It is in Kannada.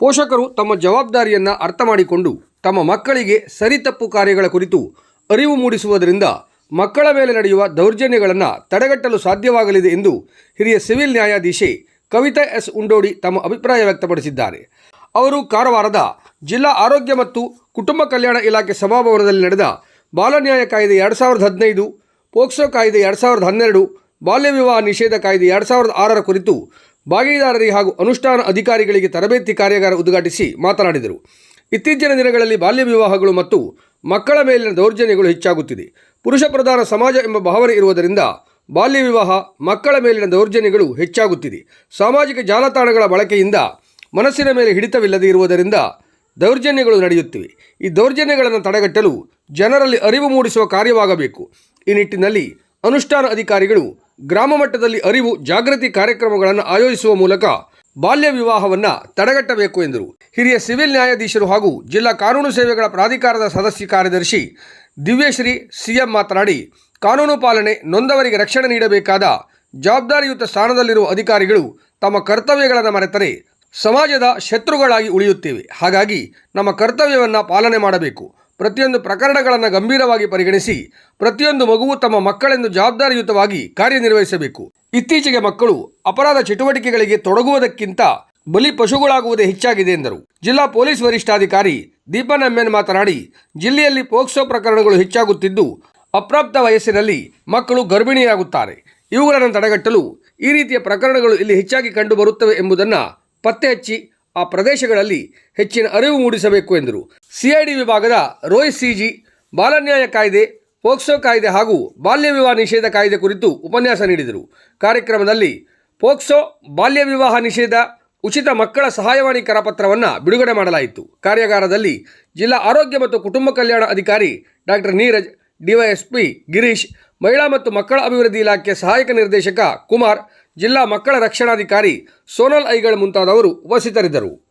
ಪೋಷಕರು ತಮ್ಮ ಜವಾಬ್ದಾರಿಯನ್ನು ಅರ್ಥ ಮಾಡಿಕೊಂಡು ತಮ್ಮ ಮಕ್ಕಳಿಗೆ ಸರಿತಪ್ಪು ಕಾರ್ಯಗಳ ಕುರಿತು ಅರಿವು ಮೂಡಿಸುವುದರಿಂದ ಮಕ್ಕಳ ಮೇಲೆ ನಡೆಯುವ ದೌರ್ಜನ್ಯಗಳನ್ನು ತಡೆಗಟ್ಟಲು ಸಾಧ್ಯವಾಗಲಿದೆ ಎಂದು ಹಿರಿಯ ಸಿವಿಲ್ ನ್ಯಾಯಾಧೀಶೆ ಕವಿತಾ ಎಸ್ ಉಂಡೋಡಿ ತಮ್ಮ ಅಭಿಪ್ರಾಯ ವ್ಯಕ್ತಪಡಿಸಿದ್ದಾರೆ. ಅವರು ಕಾರವಾರದ ಜಿಲ್ಲಾ ಆರೋಗ್ಯ ಮತ್ತು ಕುಟುಂಬ ಕಲ್ಯಾಣ ಇಲಾಖೆ ಸಭಾಭವನದಲ್ಲಿ ನಡೆದ ಬಾಲನ್ಯಾಯ ಕಾಯ್ದೆ ಎರಡು ಸಾವಿರದ ಹದಿನೈದು, ಪೋಕ್ಸೋ ಕಾಯ್ದೆ ಎರಡು ಸಾವಿರದ ಹನ್ನೆರಡು, ಬಾಲ್ಯ ವಿವಾಹ ನಿಷೇಧ ಕಾಯ್ದೆ ಎರಡು ಸಾವಿರದ ಆರರ ಕುರಿತು ಭಾಗೀದಾರರಿಗೆ ಹಾಗೂ ಅನುಷ್ಠಾನ ಅಧಿಕಾರಿಗಳಿಗೆ ತರಬೇತಿ ಕಾರ್ಯಾಗಾರ ಉದ್ಘಾಟಿಸಿ ಮಾತನಾಡಿದರು. ಇತ್ತೀಚಿನ ದಿನಗಳಲ್ಲಿ ಬಾಲ್ಯ ವಿವಾಹಗಳು ಮತ್ತು ಮಕ್ಕಳ ಮೇಲಿನ ದೌರ್ಜನ್ಯಗಳು ಹೆಚ್ಚಾಗುತ್ತಿದೆ. ಪುರುಷ ಪ್ರಧಾನ ಸಮಾಜ ಎಂಬ ಭಾವನೆ ಇರುವುದರಿಂದ ಬಾಲ್ಯ ವಿವಾಹ, ಮಕ್ಕಳ ಮೇಲಿನ ದೌರ್ಜನ್ಯಗಳು ಹೆಚ್ಚಾಗುತ್ತಿದೆ. ಸಾಮಾಜಿಕ ಜಾಲತಾಣಗಳ ಬಳಕೆಯಿಂದ ಮನಸ್ಸಿನ ಮೇಲೆ ಹಿಡಿತವಿಲ್ಲದೆ ಇರುವುದರಿಂದ ದೌರ್ಜನ್ಯಗಳು ನಡೆಯುತ್ತಿವೆ. ಈ ದೌರ್ಜನ್ಯಗಳನ್ನು ತಡೆಗಟ್ಟಲು ಜನರಲ್ಲಿ ಅರಿವು ಮೂಡಿಸುವ ಕಾರ್ಯವಾಗಬೇಕು. ಈ ನಿಟ್ಟಿನಲ್ಲಿ ಅನುಷ್ಠಾನ ಅಧಿಕಾರಿಗಳು ಗ್ರಾಮ ಮಟ್ಟದಲ್ಲಿ ಅರಿವು, ಜಾಗೃತಿ ಕಾರ್ಯಕ್ರಮಗಳನ್ನು ಆಯೋಜಿಸುವ ಮೂಲಕ ಬಾಲ್ಯ ವಿವಾಹವನ್ನು ತಡೆಗಟ್ಟಬೇಕು ಎಂದರು. ಹಿರಿಯ ಸಿವಿಲ್ ನ್ಯಾಯಾಧೀಶರು ಹಾಗೂ ಜಿಲ್ಲಾ ಕಾನೂನು ಸೇವೆಗಳ ಪ್ರಾಧಿಕಾರದ ಸದಸ್ಯ ಕಾರ್ಯದರ್ಶಿ ದಿವ್ಯಶ್ರೀ ಸಿಎಂ ಮಾತನಾಡಿ, ಕಾನೂನು ಪಾಲನೆ ನೊಂದವರಿಗೆ ರಕ್ಷಣೆ ನೀಡಬೇಕಾದ ಜವಾಬ್ದಾರಿಯುತ ಸ್ಥಾನದಲ್ಲಿರುವ ಅಧಿಕಾರಿಗಳು ತಮ್ಮ ಕರ್ತವ್ಯಗಳನ್ನು ಮರೆತರೆ ಸಮಾಜದ ಶತ್ರುಗಳಾಗಿ ಉಳಿಯುತ್ತೇವೆ. ಹಾಗಾಗಿ ನಮ್ಮ ಕರ್ತವ್ಯವನ್ನು ಪಾಲನೆ ಮಾಡಬೇಕು. ಪ್ರತಿಯೊಂದು ಪ್ರಕರಣಗಳನ್ನು ಗಂಭೀರವಾಗಿ ಪರಿಗಣಿಸಿ ಪ್ರತಿಯೊಂದು ಮಗುವು ತಮ್ಮ ಮಕ್ಕಳೆಂದು ಜವಾಬ್ದಾರಿಯುತವಾಗಿ ಕಾರ್ಯನಿರ್ವಹಿಸಬೇಕು. ಇತ್ತೀಚೆಗೆ ಮಕ್ಕಳು ಅಪರಾಧ ಚಟುವಟಿಕೆಗಳಿಗೆ ತೊಡಗುವುದಕ್ಕಿಂತ ಬಲಿ ಪಶುಗಳಾಗುವುದೇ ಹೆಚ್ಚಾಗಿದೆ ಎಂದರು. ಜಿಲ್ಲಾ ಪೊಲೀಸ್ ವರಿಷ್ಠಾಧಿಕಾರಿ ದೀಪನ್ ಎಂಎನ್ ಮಾತನಾಡಿ, ಜಿಲ್ಲೆಯಲ್ಲಿ ಪೋಕ್ಸೋ ಪ್ರಕರಣಗಳು ಹೆಚ್ಚಾಗುತ್ತಿದ್ದು, ಅಪ್ರಾಪ್ತ ವಯಸ್ಸಿನಲ್ಲಿ ಮಕ್ಕಳು ಗರ್ಭಿಣಿಯಾಗುತ್ತಾರೆ. ಇವುಗಳನ್ನು ತಡೆಗಟ್ಟಲು ಈ ರೀತಿಯ ಪ್ರಕರಣಗಳು ಇಲ್ಲಿ ಹೆಚ್ಚಾಗಿ ಕಂಡುಬರುತ್ತವೆ ಎಂಬುದನ್ನು ಪತ್ತೆ ಹಚ್ಚಿ ಆ ಪ್ರದೇಶಗಳಲ್ಲಿ ಹೆಚ್ಚಿನ ಅರಿವು ಮೂಡಿಸಬೇಕು ಎಂದರು. ಸಿಐಡಿ ವಿಭಾಗದ ರೋಹಿತ್ ಸಿಜಿ, ಬಾಲನ್ಯಾಯ ಕಾಯ್ದೆ, ಪೋಕ್ಸೋ ಕಾಯ್ದೆ ಹಾಗೂ ಬಾಲ್ಯ ವಿವಾಹ ನಿಷೇಧ ಕಾಯ್ದೆ ಕುರಿತು ಉಪನ್ಯಾಸ ನೀಡಿದರು. ಕಾರ್ಯಕ್ರಮದಲ್ಲಿ ಪೋಕ್ಸೋ, ಬಾಲ್ಯ ವಿವಾಹ ನಿಷೇಧ, ಉಚಿತ ಮಕ್ಕಳ ಸಹಾಯವಾಣಿ ಕರಪತ್ರವನ್ನು ಬಿಡುಗಡೆ ಮಾಡಲಾಯಿತು. ಕಾರ್ಯಾಗಾರದಲ್ಲಿ ಜಿಲ್ಲಾ ಆರೋಗ್ಯ ಮತ್ತು ಕುಟುಂಬ ಕಲ್ಯಾಣ ಅಧಿಕಾರಿ ಡಾಕ್ಟರ್ ನೀರಜ್, ಡಿವೈಎಸ್ಪಿ ಗಿರೀಶ್, ಮಹಿಳಾ ಮತ್ತು ಮಕ್ಕಳ ಅಭಿವೃದ್ಧಿ ಇಲಾಖೆ ಸಹಾಯಕ ನಿರ್ದೇಶಕ ಕುಮಾರ್ ಜಿಲ್ಲಾ ಮಕ್ಕಳ ರಕ್ಷಣಾಧಿಕಾರಿ ಸೋನಲ್ ಐಗಳ್ ಮುಂತಾದವರು ಉಪಸ್ಥಿತರಿದ್ದರು.